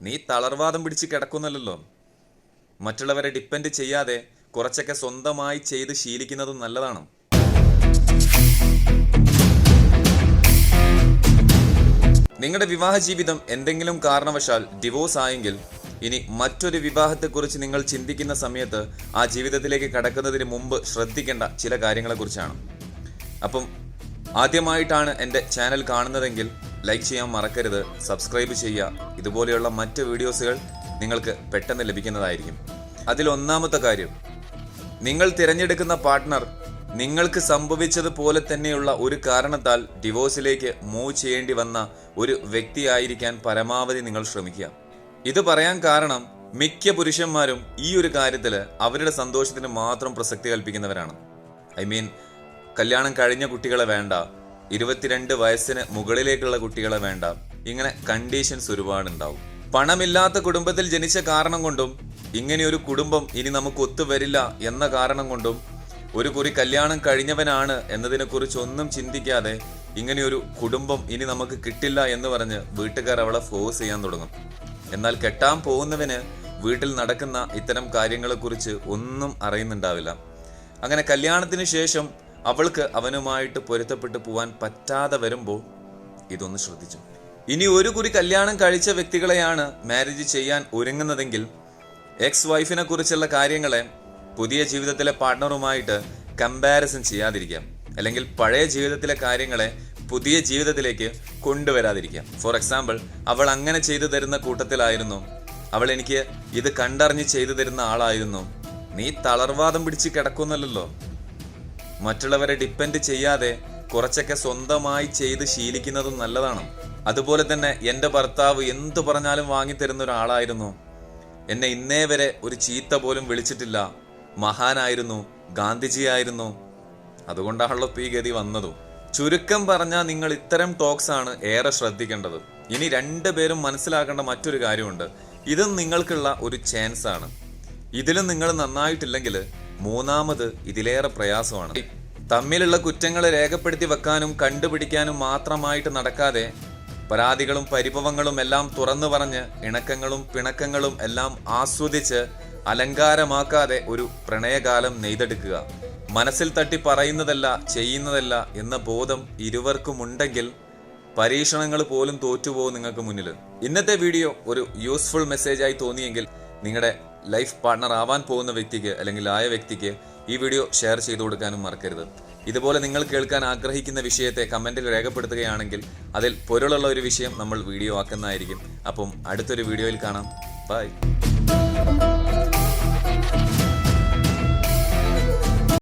നീ തളർവാദം പിടിച്ച് കിടക്കുന്നല്ലോ മറ്റുള്ളവരെ ഡിപ്പെൻഡ് ചെയ്യാതെ കുറച്ചൊക്കെ സ്വന്തമായി ചെയ്ത് ശീലിക്കുന്നതും നല്ലതാണ്. നിങ്ങളുടെ വിവാഹ ജീവിതം എന്തെങ്കിലും കാരണവശാൽ ഡിവോഴ്സ് ആയെങ്കിൽ ഇനി മറ്റൊരു വിവാഹത്തെക്കുറിച്ച് നിങ്ങൾ ചിന്തിക്കുന്ന സമയത്ത് ആ ജീവിതത്തിലേക്ക് കടക്കുന്നതിന് മുമ്പ് ശ്രദ്ധിക്കേണ്ട ചില കാര്യങ്ങളെക്കുറിച്ചാണ്. അപ്പം ആദ്യമായിട്ടാണ് എന്റെ ചാനൽ കാണുന്നതെങ്കിൽ ലൈക്ക് ചെയ്യാൻ മറക്കരുത് സബ്സ്ക്രൈബ് ചെയ്യുക. ഇതുപോലെയുള്ള മറ്റ് വീഡിയോസുകൾ നിങ്ങൾക്ക് പെട്ടെന്ന് ലഭിക്കുന്നതായിരിക്കും. അതിൽ ഒന്നാമത്തെ കാര്യം നിങ്ങൾ തിരഞ്ഞെടുക്കുന്ന പാർട്ട്ണർ നിങ്ങൾക്ക് സംഭവിച്ചതുപോലെ തന്നെയുള്ള ഒരു കാരണത്താൽ ഡിവോഴ്സിലേക്ക് മൂവ് ചെയ്യേണ്ടി വന്ന ഒരു വ്യക്തിയായിരിക്കാൻ പരമാവധി നിങ്ങൾ ശ്രമിക്കുക. ഇത് പറയാൻ കാരണം മിക്ക പുരുഷന്മാരും ഈ ഒരു കാര്യത്തിൽ അവരുടെ സന്തോഷത്തിന് മാത്രം പ്രസക്തി കൽപ്പിക്കുന്നവരാണ്. ഐ മീൻ കല്യാണം കഴിഞ്ഞ കുട്ടികളെ വേണ്ട ഇരുപത്തിരണ്ട് വയസ്സിന് മുകളിലേക്കുള്ള കുട്ടികളെ വേണ്ട. ഇങ്ങനെ കണ്ടീഷൻസ് ഒരുപാടുണ്ടാവും. പണമില്ലാത്ത കുടുംബത്തിൽ ജനിച്ച കാരണം കൊണ്ടും ഇങ്ങനെ ഒരു കുടുംബം ഇനി നമുക്ക് ഒത്തുവരില്ല എന്ന കാരണം കൊണ്ടും ഒരു കുറി കല്യാണം കഴിഞ്ഞവനാണ് എന്നതിനെക്കുറിച്ച് ഒന്നും ചിന്തിക്കാതെ ഇങ്ങനെയൊരു കുടുംബം ഇനി നമുക്ക് കിട്ടില്ല എന്ന് പറഞ്ഞ് വീട്ടുകാർ അവളെ ഫോഴ്സ് ചെയ്യാൻ തുടങ്ങും. എന്നാൽ കെട്ടാൻ പോകുന്നവന് വീട്ടിൽ നടക്കുന്ന ഇത്തരം കാര്യങ്ങളെക്കുറിച്ച് ഒന്നും അറിയുന്നുണ്ടാവില്ല. അങ്ങനെ കല്യാണത്തിന് ശേഷം അവൾക്ക് അവനുമായിട്ട് പൊരുത്തപ്പെട്ടു പോവാൻ പറ്റാതെ വരുമ്പോൾ ഇതൊന്ന് ശ്രദ്ധിച്ചു. ഇനി ഒരു കുറി കല്യാണം കഴിച്ച വ്യക്തികളെയാണ് മാരേജ് ചെയ്യാൻ ഒരുങ്ങുന്നതെങ്കിൽ എക്സ് വൈഫിനെ കുറിച്ചുള്ള കാര്യങ്ങളെ പുതിയ ജീവിതത്തിലെ പാർട്ട്ണറുമായിട്ട് കമ്പാരിസൺ ചെയ്യാതിരിക്കാം. അല്ലെങ്കിൽ പഴയ ജീവിതത്തിലെ കാര്യങ്ങളെ പുതിയ ജീവിതത്തിലേക്ക് കൊണ്ടുവരാതിരിക്കാം. ഫോർ എക്സാമ്പിൾ അവൾ അങ്ങനെ ചെയ്തു തരുന്ന കൂട്ടത്തിലായിരുന്നു. അവൾ എനിക്ക് ഇത് കണ്ടറിഞ്ഞ് ചെയ്തു തരുന്ന ആളായിരുന്നു. നീ തളർവാദം പിടിച്ച് കിടക്കുന്നല്ലോ മറ്റുള്ളവരെ ഡിപ്പെൻഡ് ചെയ്യാതെ കുറച്ചൊക്കെ സ്വന്തമായി ചെയ്ത് ശീലിക്കുന്നതും നല്ലതാണ്. അതുപോലെ തന്നെ എന്റെ ഭർത്താവ് എന്തു പറഞ്ഞാലും വാങ്ങിത്തരുന്ന ഒരാളായിരുന്നു. എന്നെ ഇന്നേ വരെ ഒരു ചീത്ത പോലും വിളിച്ചിട്ടില്ല. മഹാനായിരുന്നു ഗാന്ധിജിയായിരുന്നു. അതുകൊണ്ടാണല്ലോ ഈ ഗതി വന്നതും. ചുരുക്കം പറഞ്ഞാൽ നിങ്ങൾ ഇത്തരം ടോക്സ് ആണ് ഏറെ ശ്രദ്ധിക്കേണ്ടത്. ഇനി രണ്ടുപേരും മനസ്സിലാക്കേണ്ട മറ്റൊരു കാര്യമുണ്ട്. ഇതും നിങ്ങൾക്കുള്ള ഒരു ചാൻസ് ആണ്. ഇതിലും നിങ്ങൾ നന്നായിട്ടില്ലെങ്കിൽ മൂന്നാമത് ഇതിലേറെ പ്രയാസമാണ്. തമ്മിലുള്ള കുറ്റങ്ങൾ രേഖപ്പെടുത്തി വെക്കാനും കണ്ടുപിടിക്കാനും മാത്രമായിട്ട് നടക്കാതെ പരാതികളും പരിഭവങ്ങളും എല്ലാം തുറന്നു പറഞ്ഞ് ഇണക്കങ്ങളും പിണക്കങ്ങളും എല്ലാം ആസ്വദിച്ച് അലങ്കാരമാക്കാതെ ഒരു പ്രണയകാലം നെയ്തെടുക്കുക. മനസ്സിൽ തട്ടി പറയുന്നതല്ല ചെയ്യുന്നതല്ല എന്ന ബോധം ഇരുവർക്കുമുണ്ടെങ്കിൽ പരീക്ഷണങ്ങൾ പോലും തോറ്റുപോകും നിങ്ങൾക്ക് മുന്നിൽ. ഇന്നത്തെ വീഡിയോ ഒരു യൂസ്ഫുൾ മെസ്സേജായി തോന്നിയെങ്കിൽ നിങ്ങളുടെ ലൈഫ് പാർട്ണർ ആവാൻ പോകുന്ന വ്യക്തിക്ക് അല്ലെങ്കിൽ ആയ വ്യക്തിക്ക് ഈ വീഡിയോ ഷെയർ ചെയ്തു കൊടുക്കാനും മറക്കരുത്. ഇതുപോലെ നിങ്ങൾ കേൾക്കാൻ ആഗ്രഹിക്കുന്ന വിഷയത്തെ കമന്റിൽ രേഖപ്പെടുത്തുകയാണെങ്കിൽ അതിൽ പൊരുളുള്ള ഒരു വിഷയം നമ്മൾ വീഡിയോ ആക്കുന്നതായിരിക്കും. അപ്പം അടുത്തൊരു വീഡിയോയിൽ കാണാം. ബൈ.